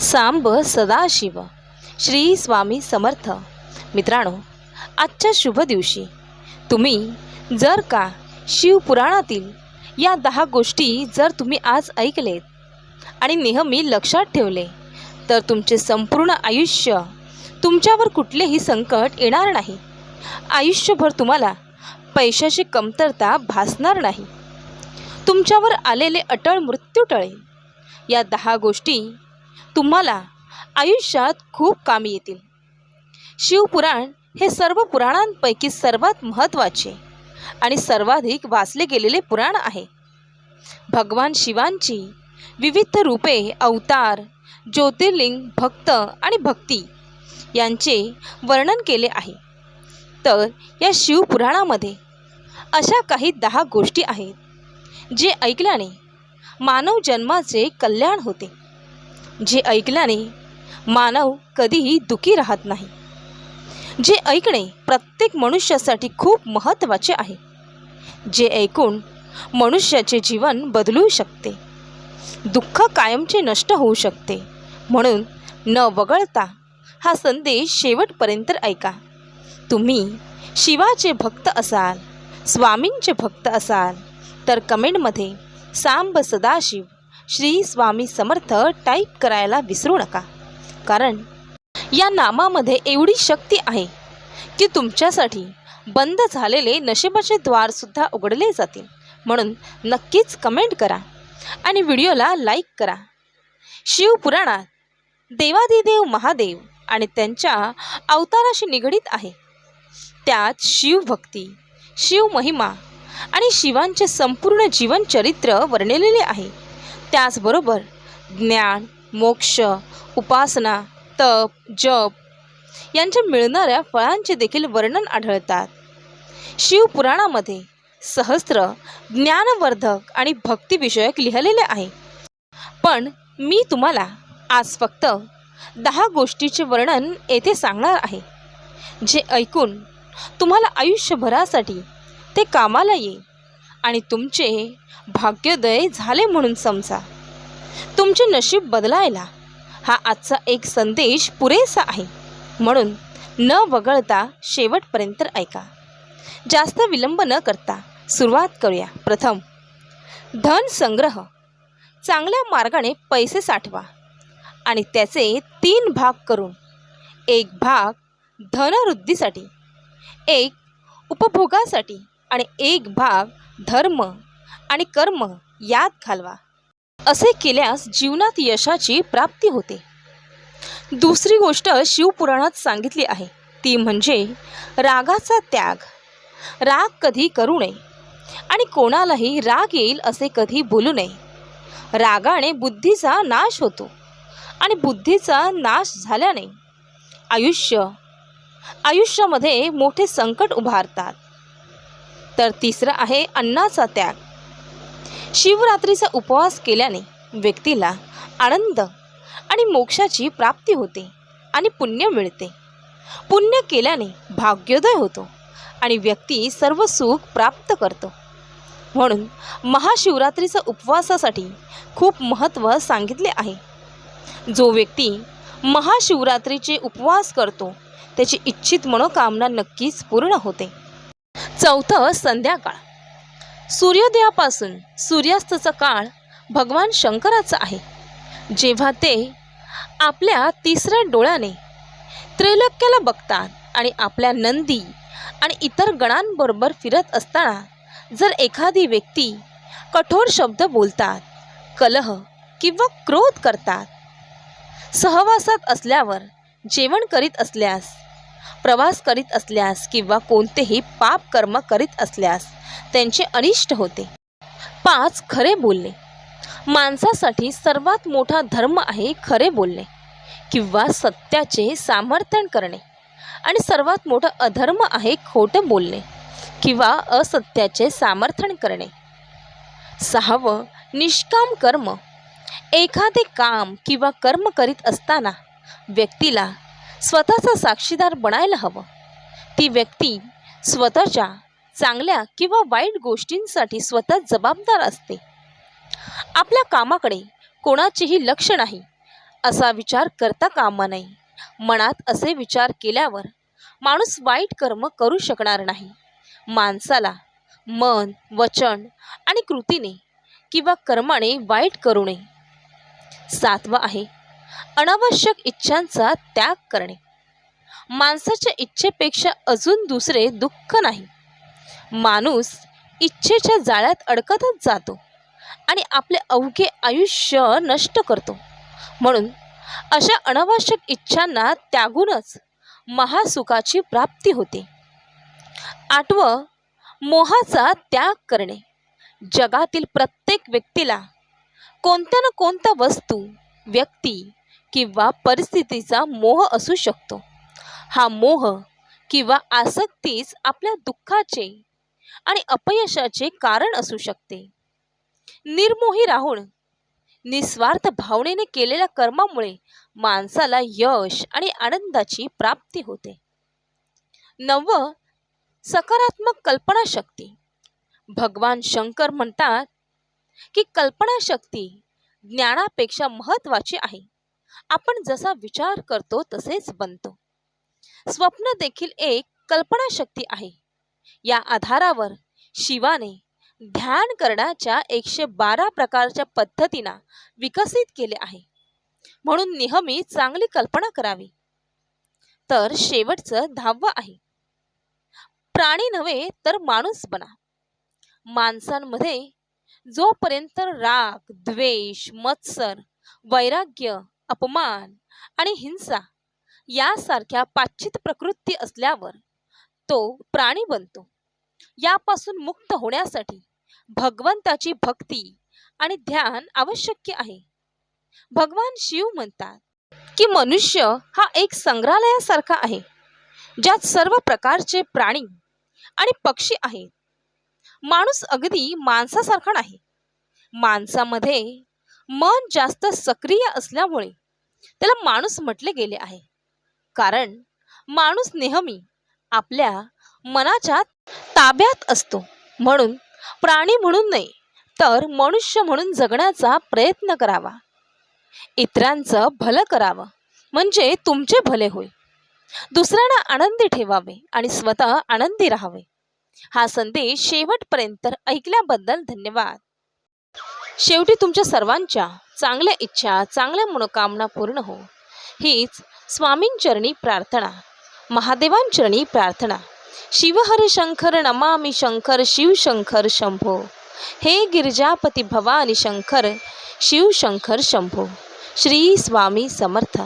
सांब सदाशिव. श्री स्वामी समर्थ. मित्रांनो आजच्या शुभ दिवशी तुम्ही जर का शिवपुराणातील या दहा गोष्टी जर तुम्ही आज ऐकलेत आणि नेहमी लक्षात ठेवले तर तुमचे संपूर्ण आयुष्य तुमच्यावर कुठलेही संकट येणार नाही. आयुष्यभर तुम्हाला पैशाची कमतरता भासणार नाही. तुमच्यावर आलेले अटळ मृत्यू टळेल. या दहा गोष्टी तुम्हाला आयुष्यात खूप कामी येतील. शिवपुराण हे सर्व पुराणांपैकी सर्वात महत्त्वाचे आणि सर्वाधिक वाचले गेलेले पुराण आहे. भगवान शिवांची विविध रूपे अवतार ज्योतिर्लिंग भक्त आणि भक्ती यांचे वर्णन केले आहे. तर या शिवपुराणामध्ये अशा काही दहा गोष्टी आहेत जे ऐकल्याने मानव जन्माचे कल्याण होते. जे ऐकल्याने मानव कधीही दुखी राहत नाही. जे ऐकणे प्रत्येक मनुष्यासाठी खूप महत्त्वाचे आहे. जे ऐकून मनुष्याचे जीवन बदलू शकते. दुःख कायमचे नष्ट होऊ शकते. म्हणून न वगळता हा संदेश शेवटपर्यंत ऐका. तुम्ही शिवाचे भक्त असाल स्वामींचे भक्त असाल तर कमेंटमध्ये सांब सदाशिव श्री स्वामी समर्थ टाईप करायला विसरू नका. कारण या नामामध्ये एवढी शक्ती आहे की तुमच्यासाठी बंद झालेले नशिबाचे द्वारसुद्धा उघडले जातील. म्हणून नक्कीच कमेंट करा आणि व्हिडिओला लाईक करा. शिवपुराणात देवादिदेव महादेव आणि त्यांच्या अवताराशी निगडीत आहे. त्यात शिवभक्ती शिवमहिमा आणि शिवांचे संपूर्ण जीवनचरित्र वर्णिलेले आहे. त्याचबरोबर ज्ञान मोक्ष उपासना तप जप यांच्या मिळणाऱ्या फळांचे देखील वर्णन आढळतात. शिवपुराणामध्ये सहस्त्र ज्ञानवर्धक आणि भक्तिविषयक लिहिलेले आहे. पण मी तुम्हाला आज फक्त दहा गोष्टीचे वर्णन येथे सांगणार आहे जे ऐकून तुम्हाला आयुष्यभरासाठी ते कामाला येईल. आणि तुमचे भाग्योदय झाले म्हणून समजा. तुमचे नशीब बदलायला हा आजचा एक संदेश पुरेसा आहे. म्हणून न वगळता शेवटपर्यंत ऐका. जास्त विलंब न करता सुरुवात करूया. प्रथम धन संग्रह. चांगल्या मार्गाने पैसे साठवा आणि त्याचे तीन भाग करून. एक भाग धनवृद्धीसाठी एक उपभोगासाठी आणि एक भाग धर्म आणि कर्म यात घालवा. असे केल्यास जीवनात यशाची प्राप्ती होते. दुसरी गोष्ट शिवपुराणात सांगितली आहे. ती म्हणजे रागाचा त्याग. राग कधी करू नये. आणि कोणालाही राग येईल असे कधी बोलू नये. रागाने बुद्धीचा नाश होतो. आणि बुद्धीचा नाश झाल्याने आयुष्य आयुष्यामध्ये मोठे संकट उभारतात. तर तिसरं आहे अन्नाचा त्याग. शिवरात्रीचा उपवास केल्याने व्यक्तीला आनंद आणि मोक्षाची प्राप्ती होते आणि पुण्य मिळते. पुण्य केल्याने भाग्योदय होतो आणि व्यक्ती सर्व सुख प्राप्त करतो. म्हणून महाशिवरात्रीचा उपवासासाठी खूप महत्त्व सांगितले आहे. जो व्यक्ती महाशिवरात्रीचे उपवास करतो त्याची इच्छित मनोकामना नक्कीच पूर्ण होते. चौथं संध्याकाळ. सूर्योदयापासून सूर्यास्ताचा काळ भगवान शंकराचा आहे. जेव्हा ते आपल्या तिसऱ्या डोळ्याने त्रैलोक्याला बघतात आणि आपल्या नंदी आणि इतर गणांबरोबर फिरत असताना जर एखादी व्यक्ती कठोर शब्द बोलतात कलह किंवा क्रोध करतात सहवासात असल्यावर जेवण करीत असल्यास प्रवास करीत असल्यास किंवा कोणतेही पाप कर्म करीत असल्यास त्यांचे अनिष्ट होते. पाच खरे बोलणे. माणसासाठी सर्वात मोठा धर्म आहे खरे बोलणे किंवा सत्याचे समर्थन करणे आणि सर्वात मोठं अधर्म आहे खोटं बोलणे किंवा असत्याचे समर्थन करणे. सहावं निष्काम कर्म. एखादे काम किंवा कर्म करीत असताना व्यक्तीला स्वतःचा साक्षीदार बनायला हवं. ती व्यक्ती स्वतःच्या चांगल्या किंवा वाईट गोष्टींसाठी स्वतः जबाबदार असते. आपल्या कामाकडे कोणाचेही लक्ष नाही असा विचार करता कामा नये. मनात असे विचार केल्यावर माणूस वाईट कर्म करू शकणार नाही. माणसाला मन वचन आणि कृतीने किंवा कर्माने वाईट करू नये. सातवं आहे अनावश्यक इच्छांचा त्याग करणे. माणसाच्या इच्छेपेक्षा अजून दुसरे दुःख नाही. माणूस इच्छेच्या जाळ्यात अडकतच जातो आणि आपले अवघे आयुष्य नष्ट करतो. म्हणून अशा अनावश्यक इच्छांना त्यागूनच महासुखाची प्राप्ती होते. आठवं मोहाचा त्याग करणे. जगातील प्रत्येक व्यक्तीला कोणत्या ना कोणत्या वस्तू व्यक्ती किंवा परिस्थितीचा मोह असू शकतो. हा मोह किंवा आसक्तीच आपल्या दुःखाचे आणि अपयशाचे कारण असू शकते. निर्मोही राहून निस्वार्थ भावनेने केलेल्या कर्मामुळे माणसाला यश आणि आनंदाची प्राप्ती होते. नव सकारात्मक कल्पनाशक्ती. भगवान शंकर म्हणतात की कल्पनाशक्ती ज्ञानापेक्षा महत्वाची आहे. आपण जसा विचार करतो तसेच बनतो. स्वप्न देखील एक कल्पनाशक्ती आहे. या आधारावर शिवाने ध्यान करण्याच्या एकशे बारा प्रकारच्या पद्धतींना विकसित केले आहे. म्हणून नेहमी चांगली कल्पना करावी. तर शेवटचं दहावं आहे. प्राणी नव्हे तर माणूस बना. माणसांमध्ये जोपर्यंत राग द्वेष मत्सर वैराग्य अपमान आणि हिंसा यासारख्या पाश्चित प्रकृती असल्यावर तो प्राणी बनतो. यापासून मुक्त होण्यासाठी भगवंताची भक्ती आणि ध्यान आवश्यक आहे. भगवान शिव म्हणतात की मनुष्य हा एक संग्रहालयासारखा आहे ज्यात सर्व प्रकारचे प्राणी आणि पक्षी आहेत. माणूस अगदी माणसासारखा नाही. माणसामध्ये मन जास्त सक्रिय असल्यामुळे त्याला माणूस म्हटले गेले आहे. कारण माणूस नेहमी आपल्या मनाच्या ताब्यात असतो. म्हणून प्राणी म्हणून नाही तर मनुष्य म्हणून जगण्याचा प्रयत्न करावा. इतरांचं भलं करावं म्हणजे तुमचे भले होईल दुसऱ्यांना आनंदी ठेवावे आणि स्वतः आनंदी राहावे. हा संदेश शेवटपर्यंत ऐकल्याबद्दल धन्यवाद. शेवटी तुमच्या सर्वांच्या चांगल्या इच्छा चांगल्या मनोकामना पूर्ण हो. हीच स्वामींचरणी प्रार्थना महादेवांचरणी प्रार्थना. शिवहर शंकर नमामि शंकर शिवशंकर शंभो. हे गिरिजापती भवानी शंकर शिवशंकर शंभो. श्री स्वामी समर्थ.